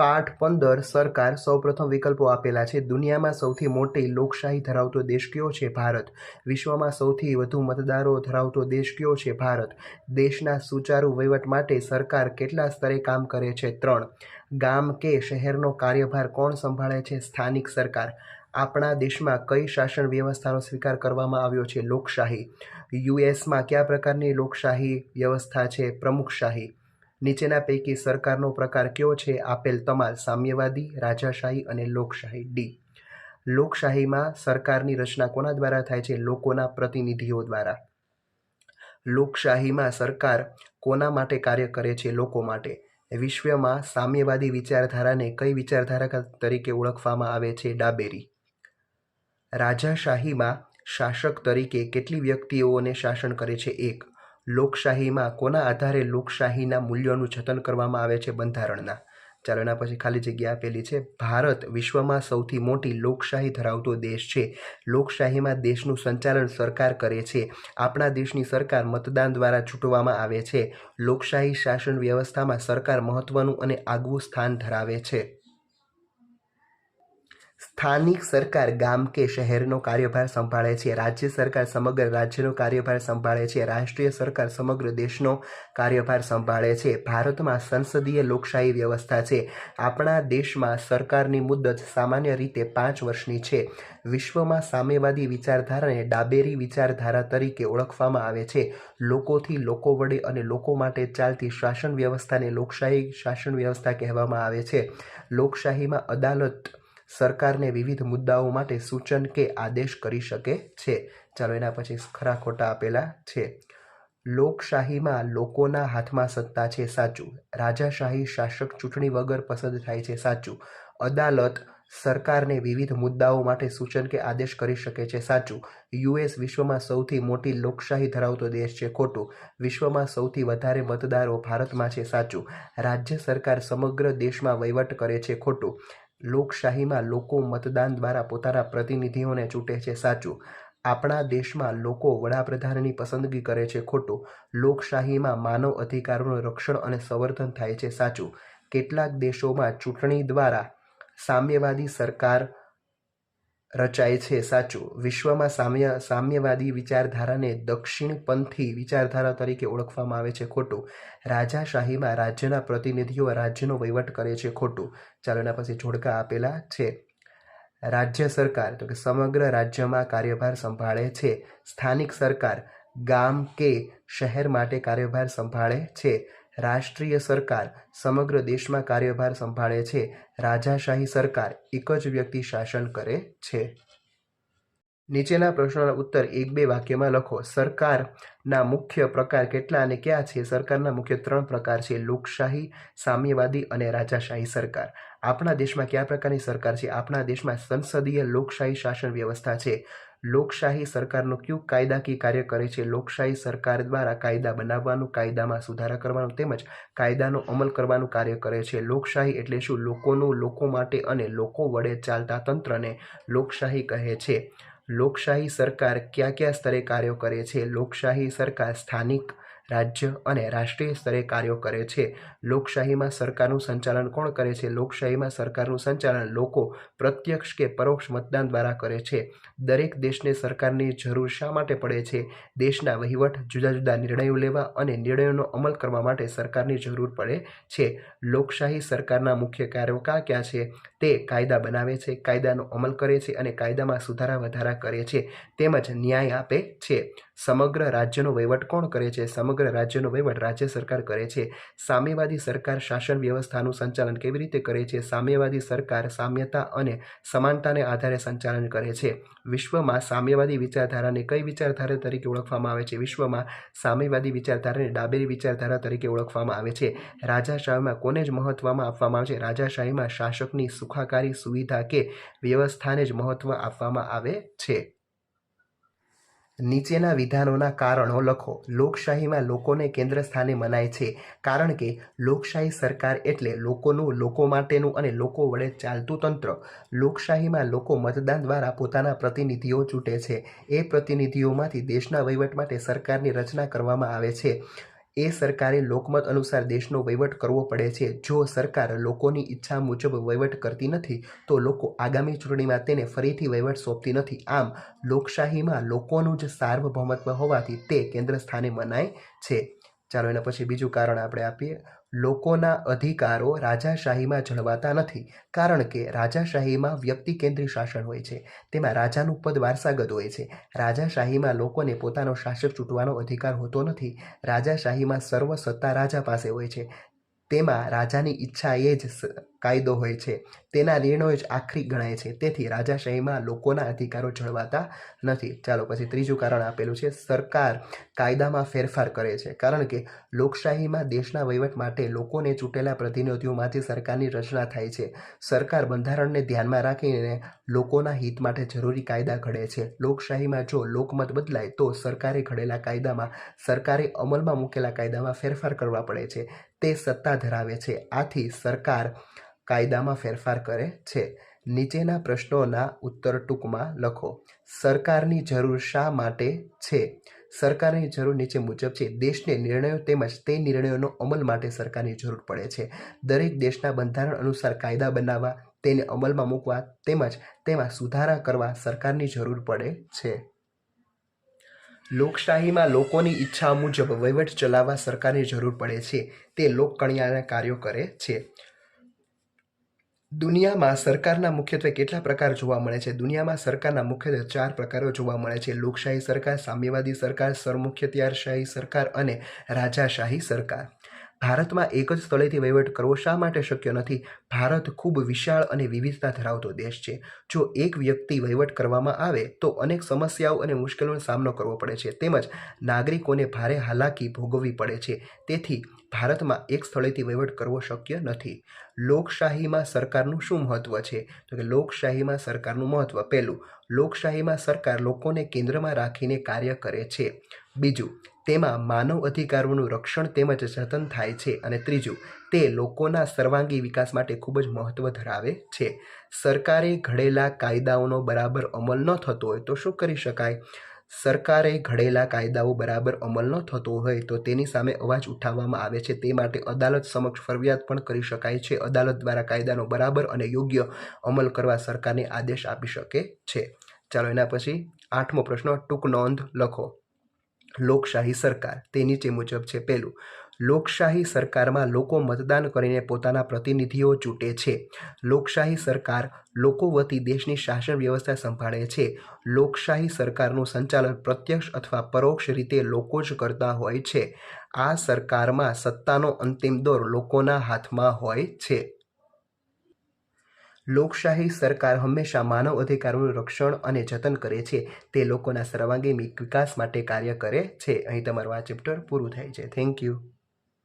પાઠ પંદર સરકાર સૌપ્રથમ વિકલ્પો આપેલા છે. દુનિયામાં સૌથી મોટી લોકશાહી ધરાવતો દેશ કયો છે? ભારત. વિશ્વમાં સૌથી વધુ મતદારો ધરાવતો દેશ કયો છે? ભારત. દેશના સુચારુ વહીવટ માટે સરકાર કેટલા સ્તરે કામ કરે છે? ત્રણ. ગામ કે શહેરનો કાર્યભાર કોણ સંભાળે છે? સ્થાનિક સરકાર. આપણા દેશમાં કઈ શાસન વ્યવસ્થાનો સ્વીકાર કરવામાં આવ્યો છે? લોકશાહી. યુએસમાં કયા પ્રકારની લોકશાહી વ્યવસ્થા છે? પ્રમુખશાહી નીચેના પૈકી સરકારનો પ્રકાર કયો છે આપેલ તમાલ સામ્યવાદી, રાજાશાહી અને લોકશાહી? ડી. લોકશાહીમાં સરકારની રચના કોના દ્વારા થાય છે? લોકોના પ્રતિનિધિઓ દ્વારા. લોકશાહીમાં સરકાર કોના માટે કાર્ય કરે છે? લોકો માટે. વિશ્વમાં સામ્યવાદી વિચારધારાને કઈ વિચારધારા તરીકે ઓળખવામાં આવે છે? ડાબેરી. રાજાશાહીમાં શાસક તરીકે કેટલી વ્યક્તિઓને શાસન કરે છે? એક. લોકશાહીમાં, કોના આધારે લોકશાહીના મૂલ્યોનું જતન કરવામાં આવે છે બંધારણના? ચાલો એના પછી ખાલી જગ્યા આપેલી છે. ભારત વિશ્વમાં સૌથી મોટી લોકશાહી ધરાવતો દેશ છે. લોકશાહીમાં દેશનું સંચાલન સરકાર કરે છે. આપણા દેશની સરકાર મતદાન દ્વારા ચૂંટવામાં આવે છે. લોકશાહી શાસન વ્યવસ્થામાં સરકાર મહત્વનું અને આગવું સ્થાન ધરાવે છે. સ્થાનિક સરકાર ગામ કે શહેરનો કાર્યભાર સંભાળે છે. રાજ્ય સરકાર સમગ્ર રાજ્યનો કાર્યભાર સંભાળે છે. રાષ્ટ્રીય સરકાર સમગ્ર દેશનો કાર્યભાર સંભાળે છે. ભારતમાં સંસદીય લોકશાહી વ્યવસ્થા છે. આપણા દેશમાં સરકારની મુદ્દત સામાન્ય રીતે પાંચ વર્ષની છે. વિશ્વમાં સામ્યવાદી વિચારધારાને ડાબેરી વિચારધારા તરીકે ઓળખવામાં આવે છે. લોકોથી લોકો વડે અને લોકો માટે ચાલતી શાસન વ્યવસ્થાને લોકશાહી શાસન વ્યવસ્થા કહેવામાં આવે છે. લોકશાહીમાં અદાલત સરકારને વિવિધ મુદ્દાઓ માટે સૂચન કે આદેશ કરી શકે છે. ચાલો એના પછી ખરા ખોટા આપેલા છે. લોકશાહીમાં લોકોના હાથમાં સત્તા છે સાચું. રાજાશાહી શાસક ચૂંટણી વગર પસંદ થાય છે સાચું. અદાલત સરકારને વિવિધ મુદ્દાઓ માટે સૂચન કે આદેશ કરી શકે છે સાચું. યુએસ વિશ્વમાં સૌથી મોટી લોકશાહી ધરાવતો દેશ છે ખોટું. વિશ્વમાં સૌથી વધારે મતદારો ભારતમાં છે સાચું. રાજ્ય સરકાર સમગ્ર દેશમાં વહીવટ કરે છે ખોટું. લોકશાહીમાં લોકો મતદાન દ્વારા પોતાના પ્રતિનિધિઓને ચૂંટે છે સાચું. આપણા દેશમાં લોકો વડાપ્રધાનની પસંદગી કરે છે ખોટું. લોકશાહીમાં માનવ અધિકારોનું રક્ષણ અને સંવર્ધન થાય છે સાચું. કેટલાક દેશોમાં ચૂંટણી દ્વારા સામ્યવાદી સરકાર રચાય છે, સાચું. વિશ્વમાં સામ્ય, સામ્યવાદી વિચારધારાને દક્ષિણપંથી વિચારધારા તરીકે ઓળખવામાં આવે છે ખોટું. રાજાશાહીમાં રાજ્યના પ્રતિનિધિઓ રાજ્યનો વહીવટ કરે છે ખોટું. ચાલો એના પછી જોડકા આપેલા છે. રાજ્ય સરકાર, તો કે સમગ્ર રાજ્યમાં કાર્યભાર સંભાળે છે. સ્થાનિક સરકાર ગામ કે શહેર માટે કાર્યભાર સંભાળે છે. રાષ્ટ્રીય સરકાર સમગ્ર દેશમાં કાર્યભાર સંભાળે છે. રાજાશાહી સરકાર એક જ વ્યક્તિ શાસન કરે છે. નીચેના પ્રશ્નોના ઉત્તર એક બે વાક્યમાં લખો. સરકારના મુખ્ય પ્રકાર કેટલા અને ક્યાં છે? સરકારના મુખ્ય ત્રણ પ્રકાર છે. લોકશાહી, સામ્યવાદી અને રાજાશાહી સરકાર. આપણા દેશમાં કયા પ્રકારની સરકાર છે? આપણા દેશમાં સંસદીય લોકશાહી શાસન વ્યવસ્થા છે. લોકશાહી સરકારનું કયું કાયદાકીય કાર્ય કરે છે? લોકશાહી સરકાર દ્વારા કાયદા બનાવવાનું, કાયદામાં સુધારા કરવાનું તેમજ કાયદાનો અમલ કરવાનું કાર્ય કરે છે. લોકશાહી એટલે શું? લોકોનું, લોકો માટે અને લોકો વડે ચાલતા તંત્રને લોકશાહી કહે છે. લોકશાહી સરકાર કયા કયા સ્તરે કાર્યો કરે છે? લોકશાહી સરકાર સ્થાનિક રાજ્ય અને રાષ્ટ્રીય સ્તરે કાર્યો કરે છે. લોકશાહીમાં સરકારનું સંચાલન કોણ કરે છે? લોકશાહીમાં સરકારનું સંચાલન લોકો પ્રત્યક્ષ કે પરોક્ષ મતદાન દ્વારા કરે છે. દરેક દેશને સરકારની જરૂર શા માટે પડે છે? દેશના વહીવટ, જુદા જુદા નિર્ણયો લેવા અને નિર્ણયોનો અમલ કરવા માટે સરકારની જરૂર પડે છે. લોકશાહી સરકારના મુખ્ય કાર્યો ક્યાં ક્યાં છે? તે કાયદા બનાવે છે, કાયદાનો અમલ કરે છે અને કાયદામાં સુધારા વધારા કરે છે. તેમજ ન્યાય આપે છે. સમગ્ર રાજ્યનો વહીવટ કોણ કરે છે? સમગ્ર રાજ્યનો વહીવટ રાજ્ય સરકાર કરે છે. સામ્યવાદી સરકાર શાસન વ્યવસ્થાનું સંચાલન કેવી રીતે કરે છે? સામ્યવાદી સરકાર સામ્યતા અને સમાનતાને આધારે સંચાલન કરે છે. વિશ્વમાં સામ્યવાદી વિચારધારાને કઈ વિચારધારા તરીકે ઓળખવામાં આવે છે? વિશ્વમાં સામ્યવાદી વિચારધારાને ડાબેરી વિચારધારા તરીકે ઓળખવામાં આવે છે. રાજાશાહીમાં કોને જ મહત્વમાં આપવામાં આવે છે? રાજાશાહીમાં શાસકની સુખાકારી સુવિધા કે વ્યવસ્થાને જ મહત્વ આપવામાં આવે છે? નીચેના વિધાનોના કારણો લખો. લોકશાહીમાં લોકોને કેન્દ્ર સ્થાને મનાય છે, કારણ કે લોકશાહી સરકાર એટલે લોકોનું, લોકો માટેનું અને લોકો વડે ચાલતું તંત્ર. લોકશાહીમાં લોકો મતદાન દ્વારા પોતાના પ્રતિનિધિઓ ચૂંટે છે. એ પ્રતિનિધિઓમાંથી દેશના વહીવટ માટે સરકારની રચના કરવામાં આવે છે. એ સરકારે લોકમત અનુસાર દેશનો વહીવટ કરવો પડે છે. જો સરકાર લોકોની ઈચ્છા મુજબ વહીવટ કરતી નથી, તો લોકો આગામી ચૂંટણીમાં તેને ફરીથી વહીવટ સોંપતી નથી. આમ, લોકશાહીમાં લોકોનું જ સાર્વભૌમત્વ હોવાથી તે કેન્દ્ર સ્થાને મનાય છે. ચાલો એના પછી બીજું કારણ આપણે આપીએ. લોકોના અધિકારો રાજાશાહીમાં જળવાતા નથી, કારણ કે રાજાશાહીમાં વ્યક્તિ કેન્દ્રી શાસન હોય છે. તેમાં રાજાનું પદ વારસાગત હોય છે. રાજાશાહીમાં લોકોને પોતાનો શાસક ચૂંટવાનો અધિકાર હોતો નથી. રાજાશાહીમાં સર્વ સત્તા રાજા પાસે હોય છે. તેમાં રાજાની ઈચ્છા એ જ કાયદો હોય છે. તેના નિર્ણયો જ આખરી ગણાય છે. તેથી રાજાશાહીમાં લોકોના અધિકારો જળવાતા નથી. ચાલો પછી ત્રીજું કારણ આપેલું છે. સરકાર કાયદામાં ફેરફાર કરે છે. કારણ કે લોકશાહીમાં દેશના વહીવટ માટે લોકોને ચૂંટેલા પ્રતિનિધિઓમાંથી સરકારની રચના થાય છે. સરકાર બંધારણને ધ્યાનમાં રાખીને લોકોના હિત માટે જરૂરી કાયદા ઘડે છે. લોકશાહીમાં જો લોકમત બદલાય, તો સરકારે ઘડેલા કાયદામાં, સરકારે અમલમાં મૂકેલા કાયદામાં ફેરફાર કરવા પડે છે. તે સત્તા ધરાવે છે. આથી સરકાર કાયદામાં ફેરફાર કરે છે. નીચેના પ્રશ્નોના ઉત્તર ટૂંકમાં લખો. સરકારની જરૂર શા માટે છે? સરકારની જરૂર નીચે મુજબ છે. દેશને નિર્ણયો તેમજ તે નિર્ણયોનો અમલ માટે સરકારની જરૂર પડે છે. દરેક દેશના બંધારણ અનુસાર કાયદા બનાવવા, તેને અમલમાં મૂકવા તેમજ તેમાં સુધારા કરવા સરકારની જરૂર પડે છે. લોકશાહીમાં લોકોની ઈચ્છા મુજબ વહીવટ ચલાવવા સરકારની જરૂર પડે છે. તે લોકકણિયાના કાર્યો કરે છે. દુનિયામાં સરકારના મુખ્યત્વે કેટલા પ્રકાર જોવા મળે છે? દુનિયામાં સરકારના મુખ્યત્વે ચાર પ્રકારો જોવા મળે છે. લોકશાહી સરકાર, સામ્યવાદી સરકાર સરમુખ્યત્યારશાહી સરકાર અને રાજાશાહી સરકાર. ભારતમાં એક જ સ્થળેથી વહીવટ કરવો શા માટે શક્ય નથી? ભારત ખૂબ વિશાળ અને વિવિધતા ધરાવતો દેશ છે. જો એક વ્યક્તિ વહીવટ કરવામાં આવે, તો અનેક સમસ્યાઓ અને મુશ્કેલીઓનો સામનો કરવો પડે છે. તેમજ નાગરિકોને ભારે હાલાકી ભોગવવી પડે છે. તેથી ભારતમાં એક સ્થળેથી વહીવટ કરવો શક્ય નથી. લોકશાહીમાં સરકારનું શું મહત્વ છે? તો કે લોકશાહીમાં સરકારનું મહત્વ. પહેલું, લોકશાહીમાં સરકાર લોકોને કેન્દ્રમાં રાખીને કાર્ય કરે છે. બીજું તેમાં માનવ અધિકારોનું રક્ષણ તેમજ જતન થાય છે અને ત્રીજું, તે લોકોના સર્વાંગી વિકાસ માટે ખૂબ જ મહત્વ ધરાવે છે. સરકારે ઘડેલા કાયદાઓનો બરાબર અમલ ન થતો હોય તો શું કરી શકાય? સરકારે ઘડેલા કાયદાઓ બરાબર અમલ ન થતો હોય તો તેની સામે અવાજ ઉઠાવવામાં આવે છે. તે માટે અદાલત સમક્ષ ફરિયાદ પણ કરી શકાય છે. અદાલત દ્વારા કાયદાનો બરાબર અને યોગ્ય અમલ કરવા સરકારને આદેશ આપી શકે છે. ચાલો એના પછી આઠમો પ્રશ્ન ટૂંક નોંધ લખો. લોકશાહી સરકાર તે નીચે મુજબ છે પહેલું લોકશાહી સરકારમાં લોકો મતદાન કરીને પોતાના પ્રતિનિધિઓ ચૂંટે છે. લોકશાહી સરકાર લોકો વતી દેશની શાસન વ્યવસ્થા સંભાળે છે. લોકશાહી સરકારનું સંચાલન પ્રત્યક્ષ અથવા પરોક્ષ રીતે લોકો જ કરતા હોય છે. આ સરકારમાં સત્તાનો અંતિમ દોર લોકોના હાથમાં હોય છે. લોકશાહી સરકાર હંમેશા માનવ અધિકારોનું રક્ષણ અને જતન કરે છે. તે લોકોના સર્વાંગી વિકાસ માટે કાર્ય કરે છે. અહીં તમારું આ ચેપ્ટર પૂરું થાય છે. Thank you